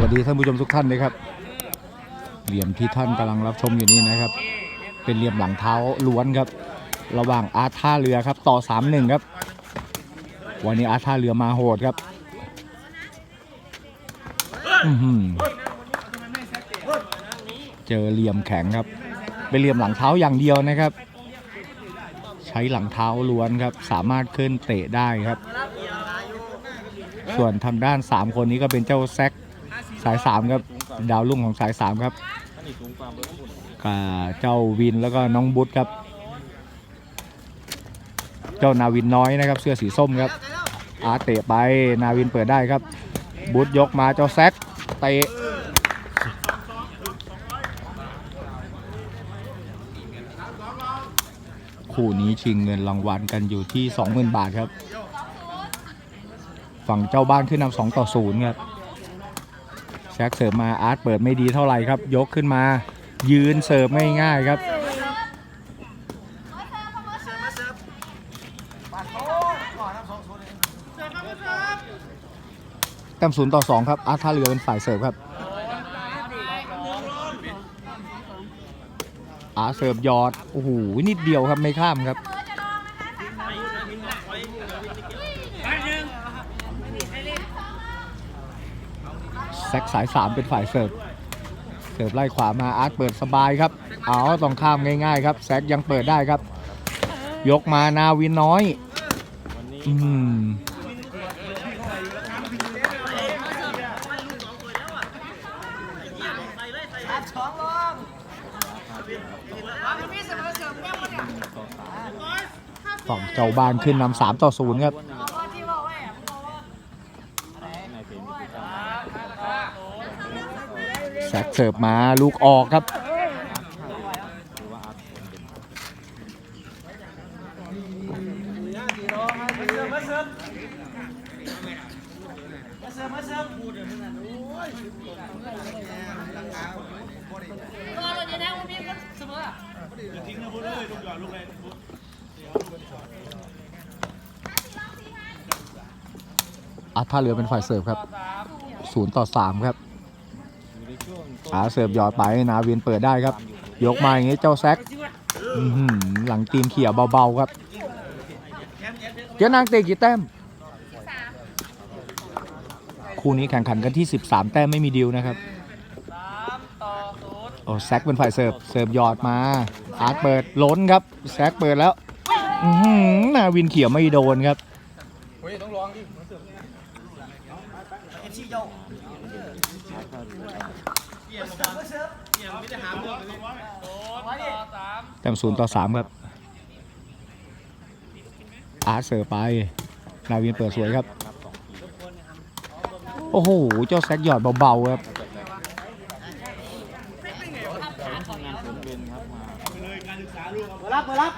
วัสดีท่านผู้ชมทุกท่านเลยครับ เหลี่ยมที่ท่านกำลังรับชมอยู่นี่นะครับ เป็นเหลี่ยมหลังเท้าล้วนครับ ระหว่างอาท่าเรือครับต่อ3ามหนึ่งครับ วันนี้อาท่าเรือมาโหดครับเจอเหลี่ยมแข็งครับ เป็นเหลี่ยมหลังเท้าอย่างเดียวนะครับ ใช้หลังเท้าล้วนครับ สามารถขึ้นเตะได้ครับ ส่วนทางด้าน 3 คนนี้ก็เป็นเจ้าแซก สาย3ครับ ดาวรุ่งของสาย3ครับกับเจ้าวินแล้วก็น้องบุ๊ทครับ เจ้านาวินน้อยนะครับ เสื้อสีส้มครับ อาเตะไปนาวินเปิดได้ครับ บุ๊ทยกมาเจ้าแซกเตะคู่นี้ชิงเงินรางวัลกันอยู่ที่ 20,000 บาทครับ ฝั่งเจ้าบ้านขึ้นนำสองต่อศูนย์ครับ แซกเสิร์ฟมาอาร์ตเปิดไม่ดีเท่าไหร่ครับ ยกขึ้นมา ยืนเสิร์ฟไม่ง่ายครับแต้มศูนย์ต่อสองครับอาร์ตท่าเรือเป็นฝ่ายเสิร์ฟครับอาร์ตเสิร์ฟยอดโอ้โหนิดเดียวครับไม่ข้ามครับ แซกสาย 3 เป็นฝ่ายเสิร์ฟเสิร์ฟไล่ขวามาอาร์ตเปิดสบายครับ เอาต้องข้ามง่ายๆครับแซกยังเปิดได้ครับ ยกมานาวินน้อยอืมฝั่งเจ้าบ้านขึ้นนำสามต่อศูนย์ครับ แซกเสิร์ฟมาลูกออกครับอาท่าเรือเป็นฝ่ายเสิร์ฟครับศูนย์ต่อสามครับาเสิร์ฟหยอดไปนาเวียนเปิดได้ครับ ยกมาอย่างนี้เจ้าแซกหลังตีนเขี่ยเบาๆครับเจ้านางเตะกี่แต้มคู่นี้แข่งขันกันที่ 13 แต้มไม่มีดิวนะครับโอ้แซกเป็นฝ่ายเสิร์ฟเสิร์ฟหยอดมาอาร์ตเปิดล้นครับแซกเปิดแล้วนาวินเขี่ยไม่โดนครับ แต้มศูนย์ต่อสามครับ อาร์ตเสิร์ฟไป นาวินเปิดสวยครับ โอ้โห เจ้าแซกหยอดเบาๆครับ รับมารับ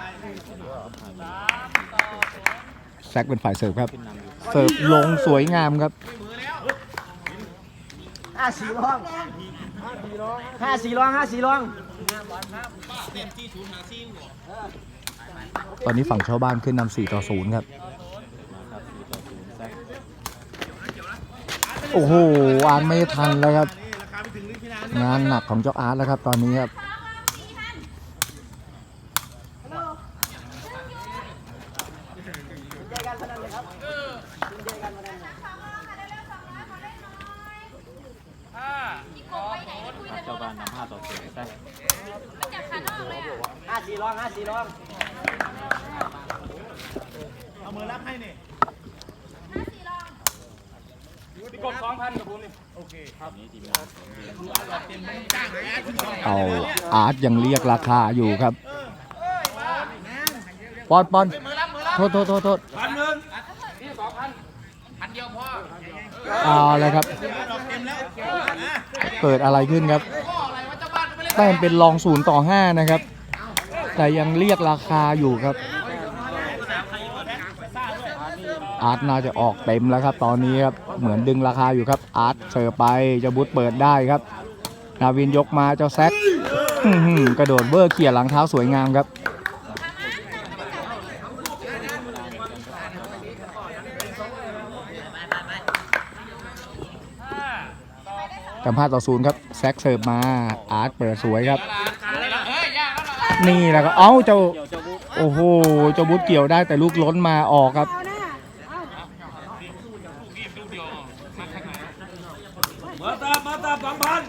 แซกเป็นฝ่ายเสิร์ฟครับ เสิร์ฟลงสวยงามครับห้าสี่รอง ห้าสี่รองห้าสี่รองตอนนี้ฝั่งชาวบ้านขึ้นนำสี่ต่อศูนย์ครับ โอ้โหอาร์ตไม่ทันแล้วครับ งานหนักของเจ้าอาร์ตแล้วครับ ตอนนี้ครับ เจ้าบ้านนำห้าต่อศูนย์แซก ห้าสี่รองห้าสี่รอง นี้ทีมงาน เอาอาร์ต ยังเรียกราคาอยู่ครับปอนปอนโทษโทษโทษโทษเอาเลยครับ เกิดอะไรขึ้นครับแต้มเป็นรองศูนย์ต่อห้านะครับ แต่ยังเรียกราคาอยู่ครับ อาร์ตน่าจะออกเต็มแล้วครับ ตอนนี้ครับเหมือนดึงราคาอยู่ครับอาร์ตเสิร์ฟไปเจะบุตเปิดได้ครับ นาวินยกมาเจ้าแซก กระโดดเบอร์เกี่ยหลังเท้าสวยงามครับแต่5ต่อ0ครับ แซกเสิร์ฟมา อาร์ตเปิดสวยครับ นี่แหละครับเอ้าเจ้าเดี๋ยวเจ้า โอ้โห เจ้าบุตเกี่ยวได้แต่ลูกล้นมาออกครับ มาตามมาตามสองพัน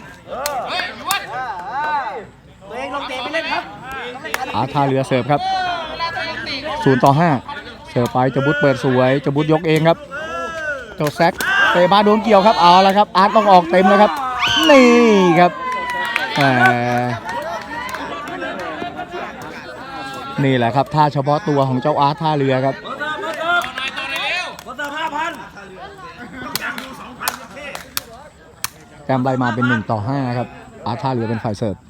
ตัวเองลงเตะไปเล่นครับ อาท่าเรือเสิร์ฟครับ0ต่อ5เสิร์ฟไปเจ้าบุตเปิดสวยเจ้าบุตยกเองครับเจ้าแซกเตะมาโดนเกี่ยวครับเอาแล้วครับ อาร์ตต้องออกเต็มแล้วครับ นี่ครับแหมนี่แหละครับท่าเฉพาะตัวของเจ้าอาร์ตท่าเรือครับมาตามมาตามมาตามห้าพันแต้มไล่มาเป็น 1 ต่อ 5 ครับ อาร์ตท่าเรือเป็นฝ่ายเสิร์ฟอ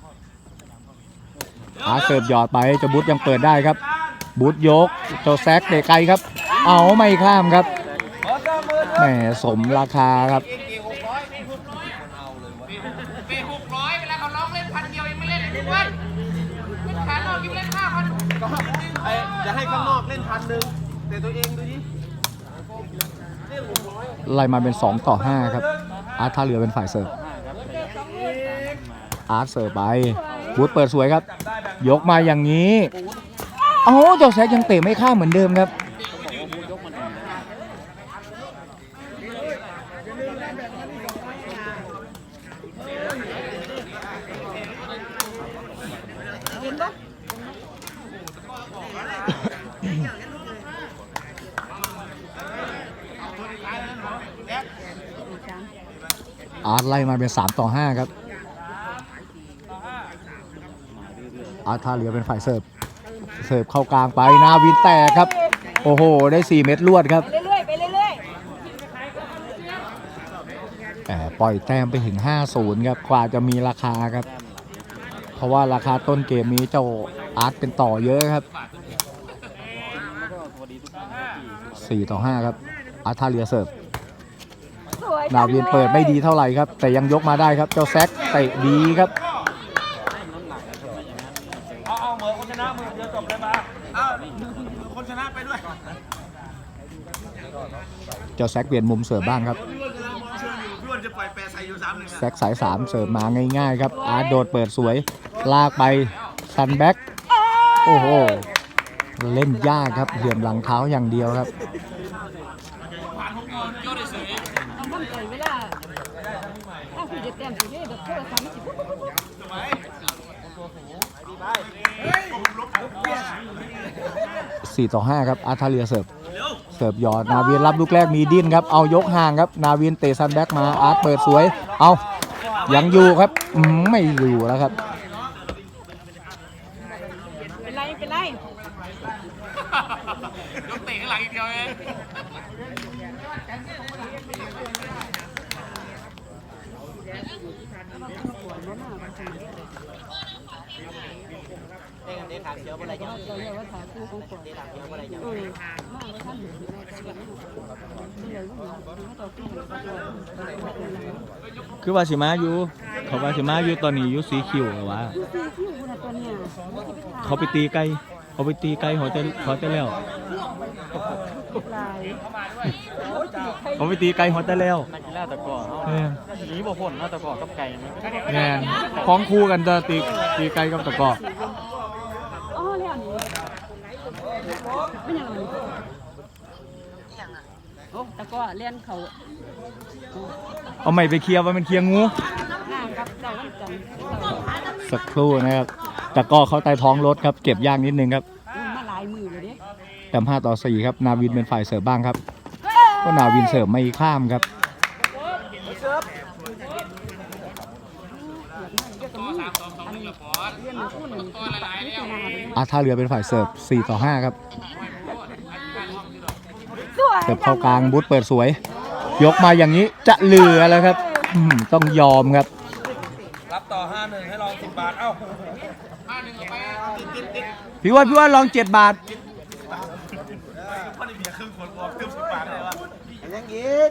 าร์ตเสิร์ฟหยอดไปเจ้าบุตยังเปิดได้ครับ บุตยกเจ้าแซกเตะไกลครับ เอาไม่ข้ามครับมาตามมือแหมสมราคาครับปีหกร้อยเวลาเขาร้องเล่นพันเดียวยังไม่เล่นเลยด้วยเล่นขานอกยังเล่นห้าพันไอ้จะให้ข้างนอกเล่นพันหนึ่งแต่ตัวเองดูดิไล่มาเป็น 2 ต่อ 5 ครับ อาร์ตท่าเรือเป็นฝ่ายเสิร์ฟอาร์ตเสิร์ฟไปบูธเปิดสวยครับ ยกมาอย่างนี้เอ้าเจ้าแซกยังเตะไม่ข้าเหมือนเดิมครับ อาร์ตไล่มาเป็น 3 ต่อ 5 ครับ อาร์ตท่าเรือเป็นฝ่ายเสิร์ฟเสิร์ฟเข้ากลางไปนาวินแตกครับ โอ้โห ได้ 4 เม็ดลวดครับ เรื่อยๆไปเรื่อยแต่ปล่อยแต้มไปถึง 5-0 ครับกว่าจะมีราคาครับ เพราะว่าราคาต้นเกมนี้เจ้าอาร์ตเป็นต่อเยอะครับ 4 ต่อ 5 ครับ อาร์ตท่าเรือเสิร์ฟๆสวยนาวินเปิดไม่ดีเท่าไหร่ครับ แต่ยังยกมาได้ครับ เจ้าแซกเตะดีครับ เอาเอาเหมือนคนชนะมือเดียวจบเลยมาเอาคนชนะไปด้วย เจ้าแซกเปลี่ยนมุมเสิร์ฟบ้างครับพี่วันจะปล่อยแปรใส่อยู่สามหนึ่งแซกสาย3เสิร์ฟมาง่ายๆครับ อาร์ตโดดเปิดสวย ลากไปซันแบ็กโอ้โห เล่นยากครับเหลี่ยมหลังเท้าอย่างเดียวครับต้องมั่นใจเวลาถ้าคุณจะเต็มสิเด้แบบโทรศัพท์มันสิปุ๊บปุ๊บปุ๊บ4ต่อ5ครับอาร์ตท่าเรือเสิร์ฟ เสิร์ฟหยอดนาวียนรับลูกแรกมีดิ้นครับเอายกห่างครับนาวีนเตะซันแบ็กมาอาร์ตเปิดสวย เอายังอยู่ครับไม่อยู่แล้วครับ เป็นไรเป็นไร ยกเตะข้างหลังอีกเดียวเอง เราเรียก ว่าถาคู่ของขวัญเออมากแล้วท่านเห็นไหมเดี๋ยวลูกหลานให้ต่อสู้กับตัวคือว่าสิมาอยู่ เขาว่าสิมาอยู่ตอนนี้อยู่สีคิวเหรอวะดูสิที่อยู่บนตัวเนี่ยเขาไปตีไก่เขาไปตีไก่เขาจะเขาจะแล้ว ลายเขาไปตีไก่เขาจะแล้วนักกีฬาตะกร้อเขาเออหนีบ่พ้นเนาะตะกร้อกับไก่มัน แงนคล้องคู่กันจะตีตีไก่กับตะกร้ออ๋อแล้วนี่ไม่ยังไงโอ้แต่ ก็เล่นเขาเอาไม่ไปเคลียร์ว่ามันเคลียร์งูห่างกับเจ้าวันจันทร์สักครู่นะครับตะกร้อเขาใต้ท้องรถครับเก็บยากนิดนึงครับมาหลายมือเลยเด้แต้ม5ต่อ4ครับนาวินเป็นฝ่ายเสิร์ฟบ้างครับ ก็นาวินเสิร์ฟไม่ข้ามครับเรียนมาพูดหนึ่งคือปากที่ตัวนาเลยอาท่าเรือเป็นฝ่ายเสิร์ฟ4ต่อ5ครับสวย เสิร์ฟเข้ากลางบูธเปิดสวย ยกมาอย่างนี้จะเหลือแล้วครับอืมต้องยอมครับ รับต่อห้าหนึ่งให้ลองสิบบาท เอ้าพี่ว่าพี่ว่าลอง7บาทพอดีเบียร์ครึ่งขวดบอกเติมสิบบาทเลยวะยังอีก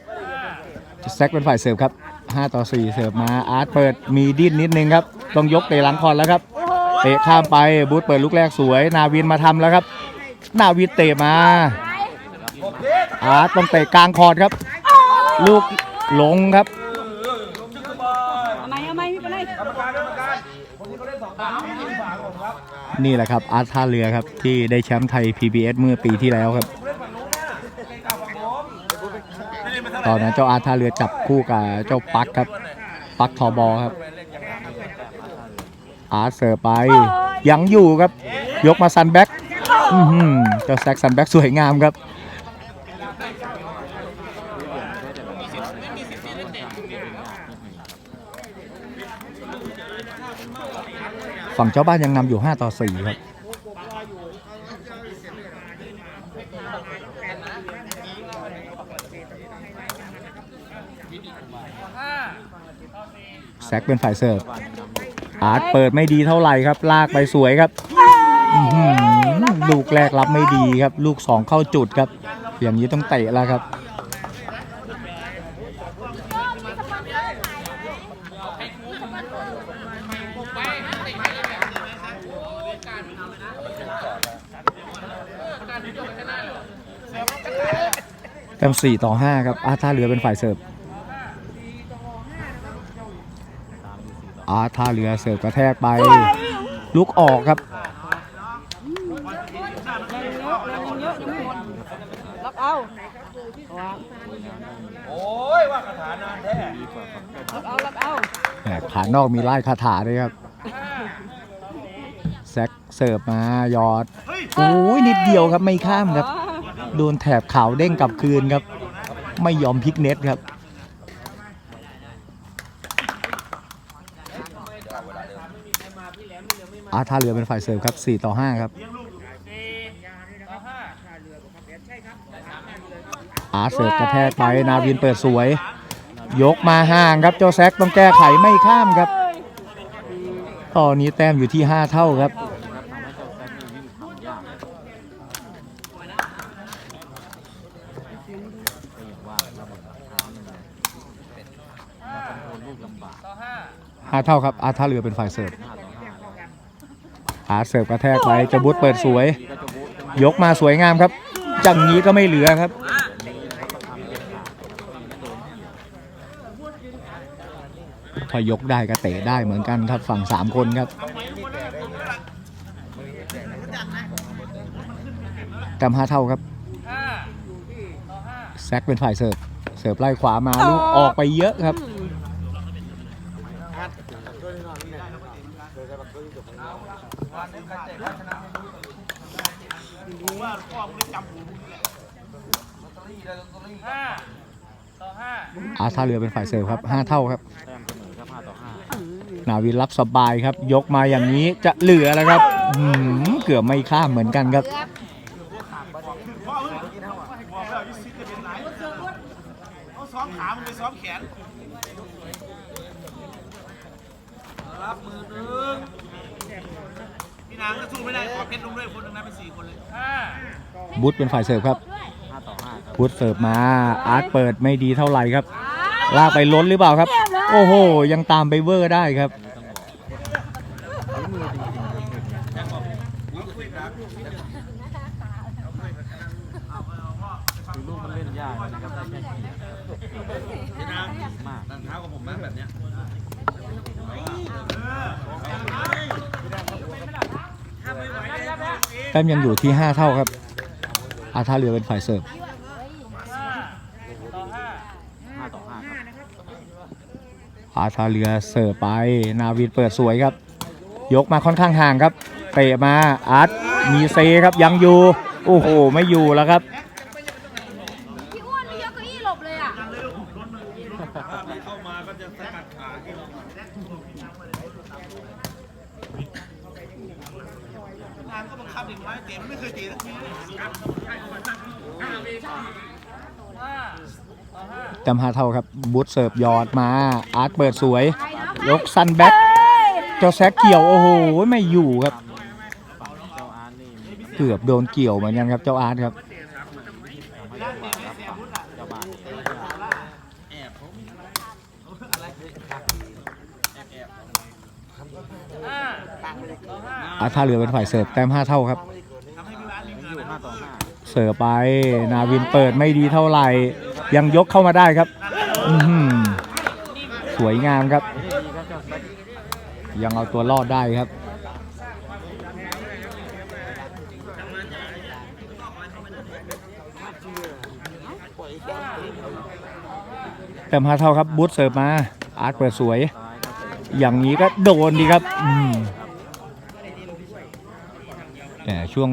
แซกเป็นฝ่ายเสิร์ฟครับ 5 ต่อ 4 เสิร์ฟมาอาร์ตเปิดมีดิ้นนิดนึงครับ ต้องยกเตะหลังคอนแล้วครับ เตะข้ามไปบูธเปิดลูกแรกสวย นาวินมาทำแล้วครับ นาวินเตะมา อาต้องเตะกลางคอร์ครับ ลูกหลงครับนี่แหละครับ อาร์ตท่าเรือครับ ที่ได้แชมป์ไทย PBS เมื่อปีที่แล้วครับ ตอนนั้นเจ้าอาร์ตท่าเรือจับคู่กับเจ้าปักครับ ปักทอบอครับ อาร์ตเสิร์ไปยังอยู่ครับ ยกมาซันแบ็กเจ้าแซกซันแบ็กสวยงามครับ ฝั่งเจ้าบ้านยังนำอยู่ 5 ต่อ 4 ครับ แซกเป็นฝ่ายเสิร์ฟ อาร์ตเปิดไม่ดีเท่าไหร่ครับ ลากไปสวยครับ ลูกแรกรับไม่ดีครับ ลูก 2 เข้าจุดครับ อย่างนี้ต้องเตะแล้วครับ แต้ม4ต่อ5ครับอาร์ตท่าเรือเป็นฝ่ายเสิร์ฟอาร์ตท่าเรือเสิร์ฟกระแทกไป ลุกออกครับรับเอาวางโอ้ยว่าคาถานานแท้รับเอารับเอาแหมขานอกมีไล่คาถาด้วยครับแซกเสิร์ฟมาหยอดโอ้ยนิดเดียวครับไม่ข้ามครับ โดนแถบขาวเด้งกลับคืนครับ ไม่ยอมพลิกเน็ตครับอาท่าเรือเป็นฝ่ายเสิร์ฟครับ 4 ต่อ 5 ครับอาเสิร์ฟกระแทกไปนาวินเปิดสวย ยกมาห่างครับเจ้าแซกต้องแก้ไขไม่ข้ามครับ ตอนนี้แต้มอยู่ที่ 5 เท่าครับ ห้าเท่าครับอาท่าเรือเป็นฝ่ายเสิร์ฟอาเสิร์ฟกระแทกไปจะบุตเปิดสวย ยกมาสวยงามครับจังนี้ก็ไม่เหลือครับถ้ายกได้ก็เตะได้เหมือนกันครับฝั่ง3คนครับแต้มห้าเท่าครับแซกเป็นฝ่ายเสิร์ฟเสิร์ฟไล่ขวามาลูกออกไปเยอะครับ ห้าต่อห้าอาร์ตท่าเรือเป็นฝ่ายเสิร์ฟครับ5เท่าครับแต้มเสมอครับ5ต่อนาวินรับสบายครับ ยกมาอย่างนี้จะเหลือแล้วครับอื้อหือเกือบไม่ข้ามเหมือนกันครับเอาซ้อมขามึงไปซ้อมแขนรับมือหนึ่งพี่นางก็สู้ไม่ได้ขอเพชรลงด้วยคนหนึงนะเป็นสี่คนเลยห้า บุตเป็นฝ่ายเสิร์ฟครับ5ต่อ5 ครับบุตเสิร์ฟมาอาร์ตเปิดไม่ดีเท่าไหร่ครับ ลากไปล้นหรือเปล่าครับ โอ้โห ยังตามไปเวอร์ได้ครับแค่ขี่พี่นางมากตั้งเท้ากับผมยังอยู่ที่ 5 เท่าครับอาท่าเรือเป็นฝ่ายเสิร์ฟ 5ต่อ5ครับ อาร์ตท่าเรือเสิร์ฟไป นาวินเปิดสวยครับ ยกมาค่อนข้างห่างครับ เตะมาอาร์ตมีเซครับยังอยู่ โอ้โห ไม่อยู่แล้วครับพี่อ้วนไม่ยกเก้าอี้หลบเลยอะเข้ามาก็จะสกัดขาที่เรานางก็บังคับเด็กน้อยเตะมันไม่เคยเตะสักทีเลยจำห้าเท่าครับ บูทเสิร์ฟยอดมา อาร์ตเปิดสวย ยกซันแบ็กเจ้าแซกเกี่ยวโอ้โหไม่อยู่ครับ เกือบโดนเกี่ยวเหมือนกันครับเจ้าอาร์ตครับอาร์ตท่าเรือเป็นฝ่ายเสิร์ฟแต้มห้าเท่าครับ เสิร์ฟไปนาวินเปิดไม่ดีเท่าไหร่ ยังยกเข้ามาได้ครับ สวยงามครับ ยังเอาตัวรอดได้ครับ เติมฮาเท่าครับบูธเสิร์ฟมา อาร์ตเปิดสวย อย่างนี้ก็โดนดีครับแต่ช่วง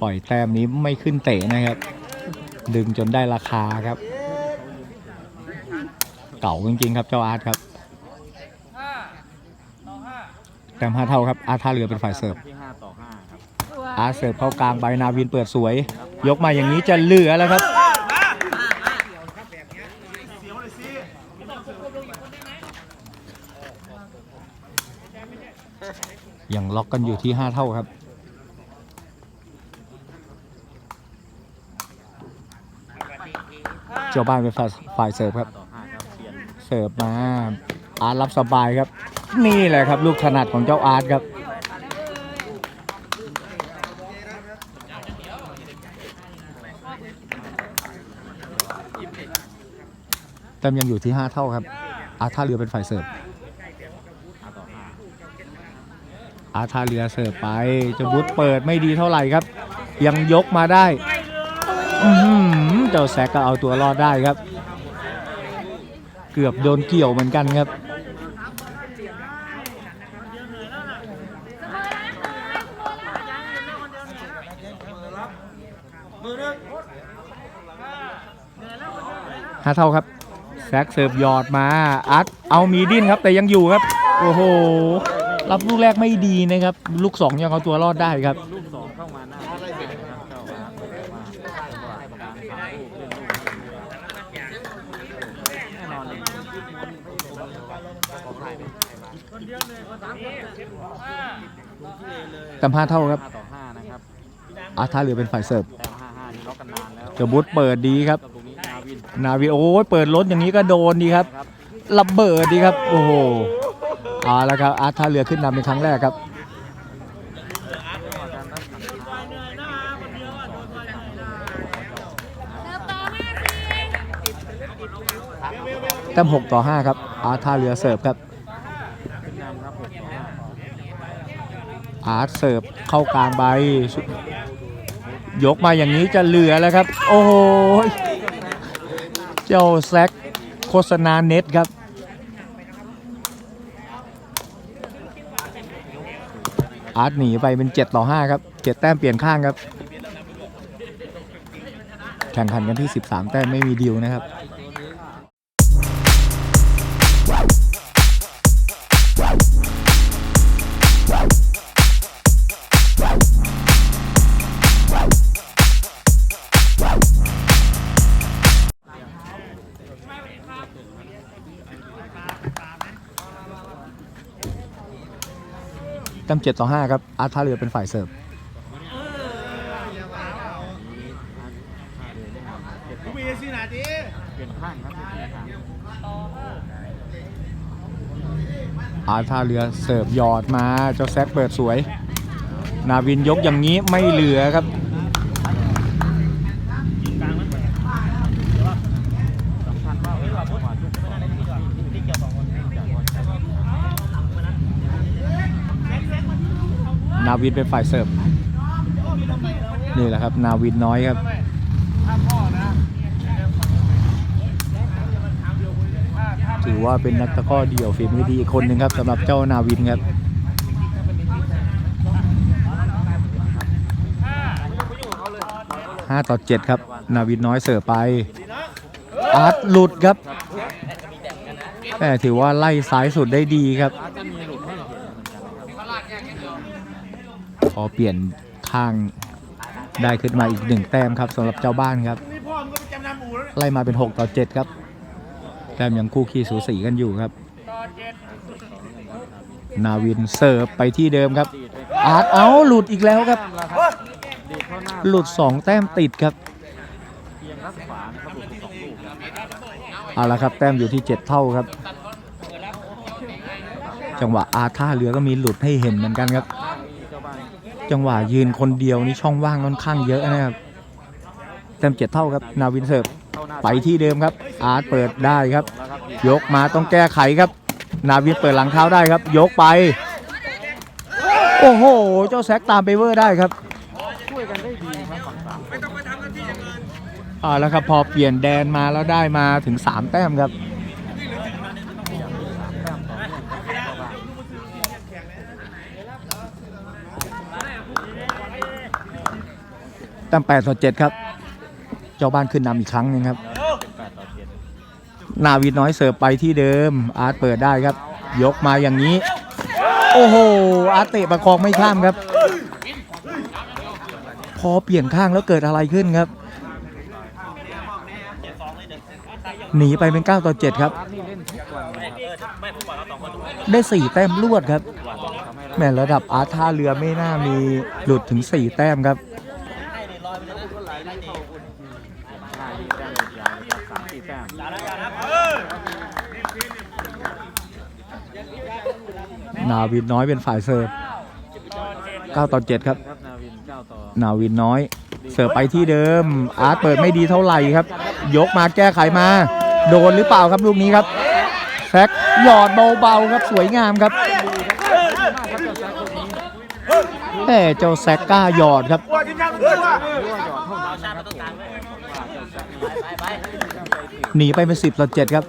ปล่อยแต้มนี้ไม่ขึ้นเตะนะครับ ดึงจนได้ราคาครับ เก่าจริงๆครับเจ้าอาร์ตครับแต้มห้าเท่าครับอาร์ตท่าเรือเป็นฝ่ายเสิร์ฟที่ห้าต่อห้าครับอาร์ตเสิร์ฟเข้ากลางใบนาวินเปิดสวย ยกมาอย่างนี้จะเหลือแล้วครับยังล็อกกันอยู่ที่ 5 เท่าครับ เจ้าบ้านเป็นฝ่ายฝ่ายเสิร์ฟครับต่อห้าครับ เสิร์ฟมาอาร์ตรับสบายครับ นี่แหละครับ ลูกถนัดของเจ้าอาร์ตครับแต้มยังอยู่ที่ 5 เท่าครับ อาร์ตท่าเรือเป็นฝ่ายเสิร์ฟอาร์ตท่าเรือเสิร์ฟไปจะบุตเปิดไม่ดีเท่าไหร่ครับ ยังยกมาได้เจ้าแซกก็เอาตัวรอดได้ครับ เกือบโดนเกี่ยวเหมือนกันครับ หาเท่าครับ แซกเสิร์ฟหยอดมาอาร์ตเอามีดิ้นครับแต่ยังอยู่ครับ โอ้โห รับลูกแรกไม่ดีนะครับ ลูกสองยังเอาตัวรอดได้ครับ ลูกสองเข้ามาหน้าที่ห้านะครับเจ้าอาร์ตบอกว่าจังหวะการทำลูกเล่นลูกแน่นอนเลย แต้มห้าเท่าครับห้าต่อห้านะครับอาร์ตท่าเรือเป็นฝ่ายเสิร์ฟแต้มห้าห้านี่ล็อกกันนานแล้วเจ้าบุตเปิดดีครับ ตรงนี้นาวินนาวีโอ้ยเปิดรถอย่างนี้ก็โดนดีครับนะครับระเบิดดีครับ โอ้โหเอาละครับอาร์ตท่าเรือขึ้นนำเป็นครั้งแรกครับแต้ม6ต่อ 5 ครับ อาร์ตท่าเรือเสิร์ฟครับ ขึ้นนำครับหกต่อห้า อาร์ตเสิร์ฟเข้ากลางใบ ยกมาอย่างนี้จะเหลือแล้วครับ โอ้โห เจ้าแซกโฆษณาเน็ตครับอาร์ตหนีไปเป็น 7 ต่อ 5 ครับ 7 แต้มเปลี่ยนข้างครับ แข่งขันกันที่ 13 แต้มไม่มีดิวนะครับ แต้ม7ต่อ5ครับอาร์ตท่าเรือเป็นฝ่ายเสิร์ฟกูมีสินาทีเปลี่ยนข้างครับเปลี่ยนข้างอาร์ตท่าเรือเสิร์ฟหยอดมาเจ้าแซกเปิดสวย นาวินยกอย่างนี้ไม่เหลือครับ สำคัญว่าเวลาจังหวะช่วงต่อที่เกี่ยวสองคนจากบอลใช้ นาวินเป็นฝ่ายเสิร์ฟนี่แหละครับ นาวินน้อยครับถือว่าเป็นนักตะก้อเดี่ยวฝีมือดีอีกคนหนึ่งครับสำหรับเจ้านาวินครับ5ต่อ7ครับ นาวินน้อยเสิร์ฟไป อาร์ตหลุดครับแต่ถือว่าไล่ซ้ายสุดได้ดีครับ อาจจะมีหลุดให้เห็นเหมือนกันนะครับ พ อเปลี่ยนข้างได้ขึ้นมาอีกหนึ่งแต้มครับสำหรับเจ้าบ้านครับนี่พ่อมึงก็ไปจำนหมูแล้วไล่มาเป็น 6 ต่อ 7 ครับแต้มยังคู่ขี้สูสีกันอยู่ครับ นาวินเสิร์ฟไปที่เดิมครับ อาร์ตเอาหลุดอีกแล้วครับละครับดีดเข้าหลุด 2 แต้มติดครับเอาละครับแต้มอยู่ที่ 7 เท่าครับ จังหวะอาร์ท่าเรือก็มีหลุดให้เห็นเหมือนกันครับ จังหวะยืนคนเดียวนี่ช่องว่างค่อนข้างเยอะนะครับแต้มเจ็ดเท่าครับนาวินเสิร์ฟไปที่เดิมครับ อาร์ตเปิดได้ครับ ยกมาต้องแก้ไขครับ นาวินเปิดหลังเท้าได้ครับ ยกไป โอ้โห เจ้าแซกตามไปเวอร์ได้ครับช่วยกันได้ดีครับฝั่งสามคนอ่าแล้วครับพอเปลี่ยนแดนมาแล้วได้มาถึง 3 แต้มครับ แต้ม8ต่อ7ครับ เจ้าบ้านขึ้นนำอีกครั้งหนึงครับ นาวินน้อยเสิร์ฟไปที่เดิม อาร์ตเปิดได้ครับ ยกมาอย่างนี้ โอ้โห อาร์ตเตะประคองไม่ข้ามครับ พอเปลี่ยนข้างแล้วเกิดอะไรขึ้นครับ หนีไปเป็น 9 ต่อ 7 ครับ ได้ 4 แต้มรวดครับแม่ระดับอาร์ท่าเรือไม่น่ามีหลุดถึง 4 แต้มครับ ห้ายี่แต้มยาวเลยครับสามสี่แต้ม นาวินน้อยเป็นฝ่ายเสิร์ฟ9ต่อ7ครับครับนาวินเก้าต่อนาวินน้อย เสิร์ฟไปที่เดิม อาร์ตเปิดไม่ดีเท่าไหร่ครับ ยกมาแก้ไขมา โดนหรือเปล่าครับลูกนี้ครับแซกหยอดเบาๆครับสวยงามครับแหมเจ้าแซกกล้าหยอดครับว่าทีมชาติมันด้วยว่ารั่วหยอดเท่านั้นนะครับผมว่าเจ้าแซคนี่หนีไปเป็นสิบต่อเจ็ดครับ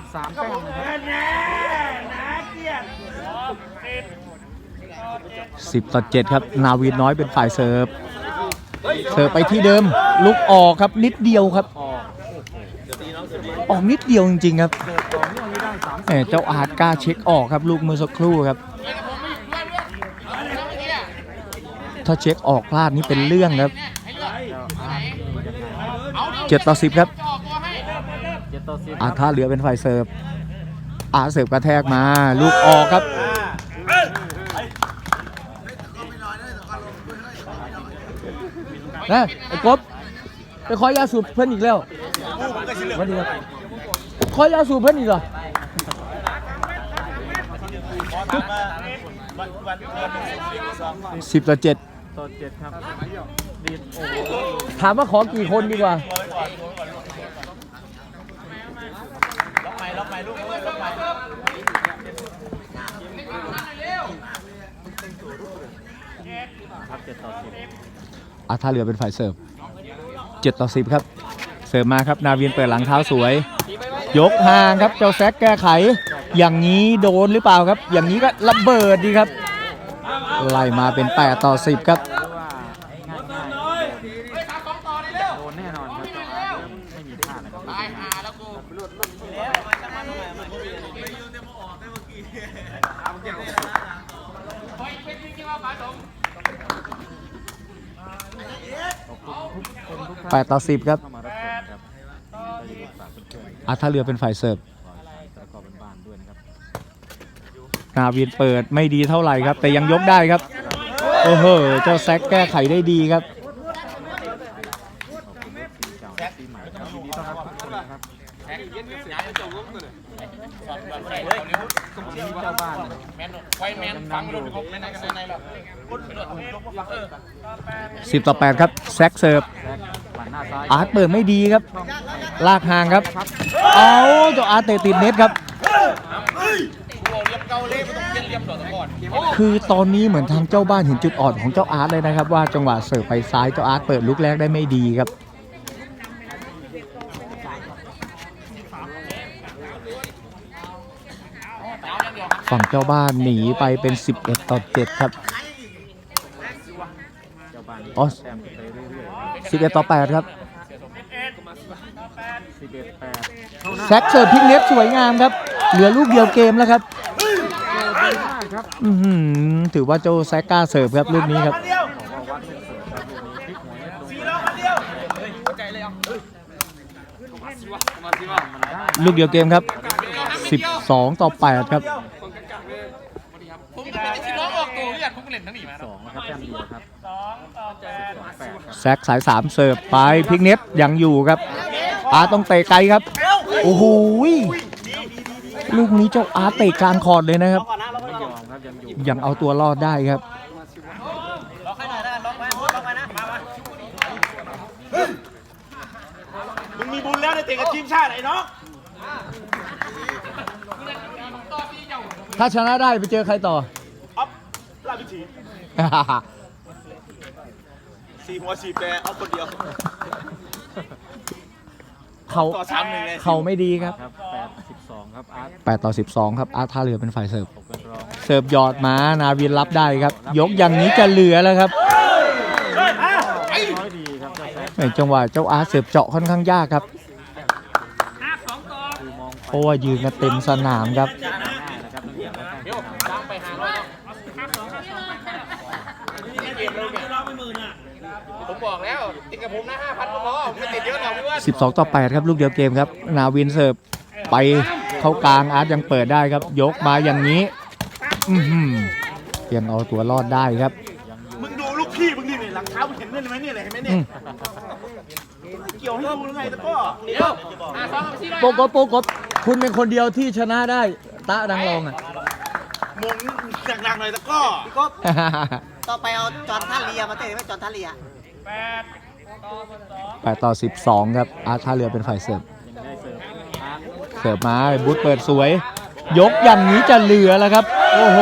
สิบสามแต้มนะครับสิบต่อเจ็ดครับ นาวินน้อยเป็นฝ่ายเสิร์ฟ เสิร์ฟไปที่เดิม ลุกออกครับนิดเดียวครับ ออกนิดเดียวจริงๆครับเนื่องนี้ได้สามแหมเจ้าอาร์ตกล้าเช็คออกครับ ลูกเมื่อสักครู่ครับ ถ้าเช็คออกพลาดนี่เป็นเรื่องครับเจ็ดต่อสิบครับ ต่อสิบอาร์ตท่าเรือเป็นฝ่ายเสิร์ฟอาร์ตเสิร์ฟกระแทกมา ลูกออกครับ นะไอ้กบไปขอยาสูบเพื่อนอีกแล้ววันนี้ครับขอยาสูบเพื่อนอีกเหรอสิบต่อเจ็ดต่อเจ็ดครับดีดโอ้โหถามว่าขอกี่คนดีกว่า เจ็ดต่อสิบอาท่าเรือเป็นฝ่ายเสิร์ฟเจ็ดต่อสิบครับ เสิร์ฟมาครับนาวินเปิดหลังเท้าสวย ยกห่างครับเจ้าแซกแก้ไข อย่างนี้โดนหรือเปล่าครับ อย่างนี้ก็ระเบิดดีครับ ไล่มาเป็น 8 ต่อ 10 ครับ หรือว่าง่ายๆโดนแน่นอนครับเจ้าอาร์ตไม่มีพลาดนะครับ ตายหาแล้วกูเฮ้ยเป็นจริงๆว่าป๋าสม ขอบคุณ 8ต่อ10ครับเข้ามารับชมครับก็อาลืมฝากเพื่อนอาท่าเรือเป็นฝ่ายเสิร์ฟขอประกอบบ้านๆด้วยนะครับนาวินเปิดไม่ดีเท่าไหร่ครับ แต่ยังยกได้ครับ โอ้โหเจ้าแซกแก้ไขได้ดีครับ ขอบคุณปีเก่าปีใหม่ครับยินดีต้อนรับทุกคนนะครับวันนี้เจ้าบ้านแมนไวแมนฟังรถกบในในกันในหรอก10ต่อ8ครับแซกเสิร์ฟแซก อาร์ตเปิดไม่ดีครับ ลากห่างครับ เอาเจ้าอาร์ตเตะติดเน็ตครับ คือตอนนี้เหมือนทางเจ้าบ้านเห็นจุดอ่อนของเจ้าอาร์ตเลยนะครับ ว่าจังหวะเสิร์ฟไปซ้ายเจ้าอาร์ตเปิดลูกแรกได้ไม่ดีครับฝั่งเจ้าบ้านหนีไปเป็น 11 ต่อ 7 ครับเจ้าบ้านอ๋อแสิบเอ็ดต่อแปดครับแซ็กเสิร์ฟพลิกเล็บสวยงามครับ เหลือลูกเดียวเกมแล้วครับถือว่าโจแซกกล้าเสิร์ฟครับลูกนนี้ครับลูกเดียวเกมครับ 12 ต่อ 8 ครับ แซกสาย3เสิร์ฟไปพลิกเน็ตยังอยู่ครับอาร์ตต้องเตะไกลครับ โอ้โหยลูกนี้เจ้าอาร์ตเตะกลางคอร์ดเลยนะครับไม่ยอมครับยังอยู่ยังเอาตัวรอดได้ครับมึงมีบุญแล้วในเตะกับทีมชาติไอ้น้องถ้าชนะได้ไปเจอใครต่ออ๊อฟลาวิถี สี่หัวสี่แปรเอาคนเดียวเขาต่อสามหนึ่งเลยเขาไม่ดีครับครับแปดสิบสองครับอาร์ต8ต่อ 12 ครับ อาร์ตท่าเรือเป็นฝ่ายเสิร์ฟ ตกเป็นรองเสิร์ฟหยอดมา นาวินรับได้ครับ ยกอย่างนี้จะเหลือแล้วครับร้อยดีครับเจ้าแซคในจังหวะเจ้าอาร์ตเสิร์ฟเจาะค่อนข้างยากครับคือมองเพราะว่ายืนกันเต็มสนามครับหน้านะครับเนื่องจากว่าการทำงาน สร้างไปหาร้อยผมบอกแล้วติดกับผมนะห้าพันก็พอไม่ติดเยอะหรอกพี่ว่า 12 ต่อ 8 ครับ ลูกเดียวเกมครับ นาวินเสิร์ฟไปเข้ากลางอาร์ตยังเปิดได้ครับ ยกมาอย่างนี้อือหือยังเอาตัวรอดได้ครับ มึงดูลูกพี่มึงนี่หลังเท้ามึงเห็นเไหมเนี่ยเห็นไหมเนี่ยเกี่ยวให้ดูยังไงตะก้อเดี๋ยวอะสองกับสี่ร้อยโปกบโปกบคุณเป็นคนเดียวที่ชนะได้ตะดังรองอะมงดังๆหน่อยตะก้อก็ต่อไปเอาจอนท่าเรือมาเตะไหมจอนท่าเรือ 8 ต่อ 12 ครับ อาร์ตท่าเรือเป็นฝ่ายเสิร์ฟยังได้เสิร์ฟอาร์ตเสิร์ฟมาบุตเปิดสวย ยกอย่างนี้จะเหลือแล้วครับ โอ้โห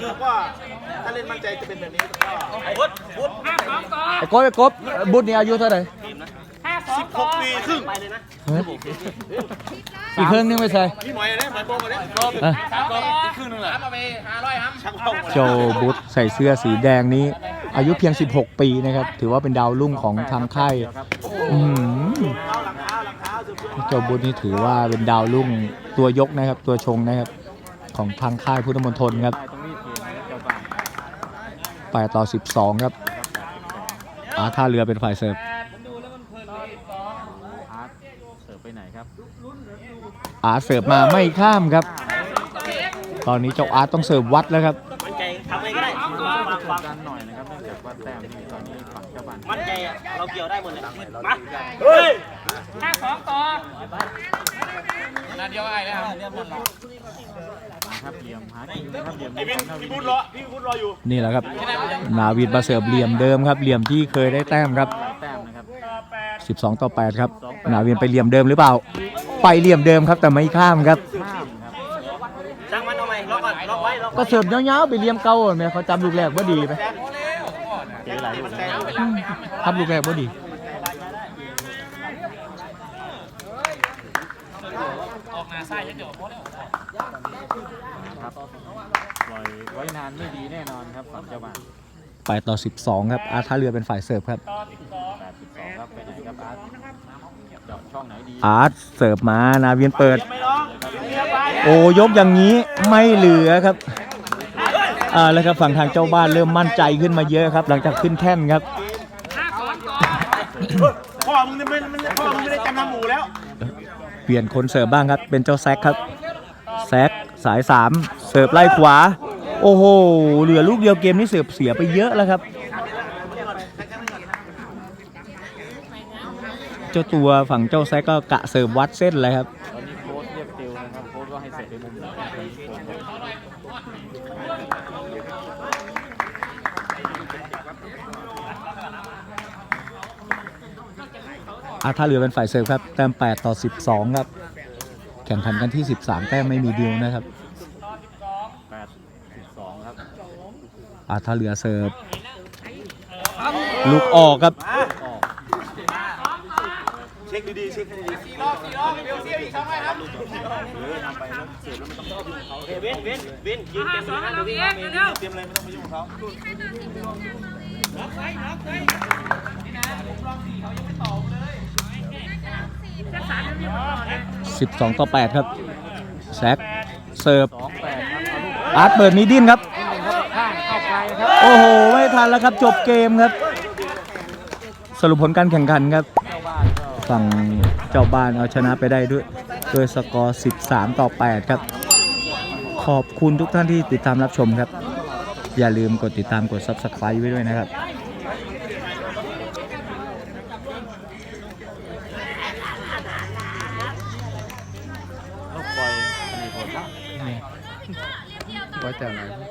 คือว่าถ้าเล่นมั่นใจจะเป็นแบบนี้ตะก้อไอ้กบไอ้กบบุตนี่อายุเท่าไหร่สิบหกปีครึ่งเฮ้ย อีกเครื่องนึงไม่ใช่พี่หมอยเนี่ยหมอยโป้งมาเนี่ยเอ้ยสามกองอีกครึ่งหนึงเหรอเอาไปห้าร้อยครับช่างเข้าหมดโจบุตใส่เสื้อสีแดงนี้ อายุเพียง 16 ปีนะครับ ถือว่าเป็นดาวรุ่งของทางค่ายอื้อหือเอาหลังเท้าหลังเท้าสุดโจบุตนี่ถือว่าเป็นดาวรุ่งตัวยกนะครับ ตัวชงนะครับ ของทางค่ายพุทธมณฑลครับได้ต้องรีบเกมนะครับเจ้าบ้าน8ต่อ 12 ครับอาท่าเรือเป็นฝ่ายเสิร์ฟ อาร์ตเสิร์ฟไปไหนครับ อาร์ตเสิร์ฟมาไม่ข้ามครับ ตอนนี้เจ้าอาร์ตต้องเสิร์ฟวัดแล้วครับ มั่นใจทำอะไรก็ได้ฟังกันหน่อยนะครับเนื่องจากว่าแต้มนี่ตอนนี้ฝั่งเจ้าบ้านมั่นใจอะเราเกี่ยวได้หมดเลยมาเฮ้ยห้าสองต่อนาเดียวไอ้แล้วครับนะครับเหลี่ยมหากินนะครับเหลี่ยมไอ้วินพี่บุญรอพี่บุญรออยู่นี่แหละครับ นาวินมาเสิร์ฟเหลี่ยมเดิมครับ เหลี่ยมที่เคยได้แต้มครับ แต้มนะครับ12 ต่อ 8 ครับ นาวินไปเหลี่ยมเดิมหรือเปล่า ไปเหลี่ยมเดิมครับแต่ไม่ข้ามครับข้ามครับจ้างมันเอาไหมล็อกก่อนล็อกไว้ล็อกก็เสิร์ฟยาวๆไปเหลี่ยมเก่าเหมเขาจำลูกแรกว่าดีไหมเจอหลายลูกนะครับทำลูกแรกว่าดีออกหน้าซ้ายจะเดี๋ยวพอแล้วครับปล่อยไว้นานไม่ดีแน่นอนครับฝั่งเจ้าบ้าน8ต่อ 12 ครับ อาร์ตท่าเรือเป็นฝ่ายเสิร์ฟครับ 82ครับไปไหนครับอาร์ตเจาะช่ องไหนดีอาร์ตเสิร์ฟมานาวินเปิดไม่ร้องเรียบไปโอ้ยกอย่างนี้ไม่เหลือครับอ่าแล้วครับฝั่งทางเจ้าบ้านเริ่มมั่นใจขึ้นมาเยอะครับ หลังจากขึ้นแท่นครับห้าสองต่อพ่อมึงไม่ไม่พ่อมึงไม่ได้จำนำหมูแล้ว เปลี่ยนคนเสิร์ฟบ้างครับ เป็นเจ้าแซกครับแซกสายสามเสิร์ฟไล่ขวา โอ้โหเหลือลูกเดียวเกมนี้เสิร์ฟเสียไปเยอะแล้วครับ เจ้าตัวฝั่งเจ้าแซกก็กะเสิร์ฟวัดเส้นเลยครับตอนนี้โค้ชเรียกติวนะครับโค้ชก็ให้เสร็จไปมุมไหนครับอาท่าเรือเป็นฝ่ายเสิร์ฟครับ แต้ม 8 ต่อ 12 ครับ แข่งขันกันที่ 13 แต้มไม่มีดิวนะครับ82ครับอาท่าเรือเสิร์ฟลูกออกครับออกเช็คดีๆเช็คให้ดีสี่รอบสี่รอบเบลเซียอีกสองร้อยครับเว้นเว้นเว้นยืนห้าเต็มสองนะเราดูเอวิ่งงเร็วๆเตรียมอะไรไม่ต้องไปยุ่งกับเขา12ต่อ8ครับแซกเสิร์ฟ2 8ครับเอาลูกอาร์ตเปิดมีดินครับข้างเข้าไกลครับโอ้โห ไม่ทันแล้วครับจบเกมครับ สรุปผลการแข่งขันครับเจ้าบ้านก็ ฝั่งเจ้าบ้านเอาชนะไปได้ด้วยด้วยสกอร์ 13 ต่อ 8 ครับ ขอบคุณทุกท่านที่ติดตามรับชมครับ อย่าลืมกดติดตามกด Subscribe ไว้ด้วยนะครับลูกปล่อยมีผลครับไว้แต่อะไร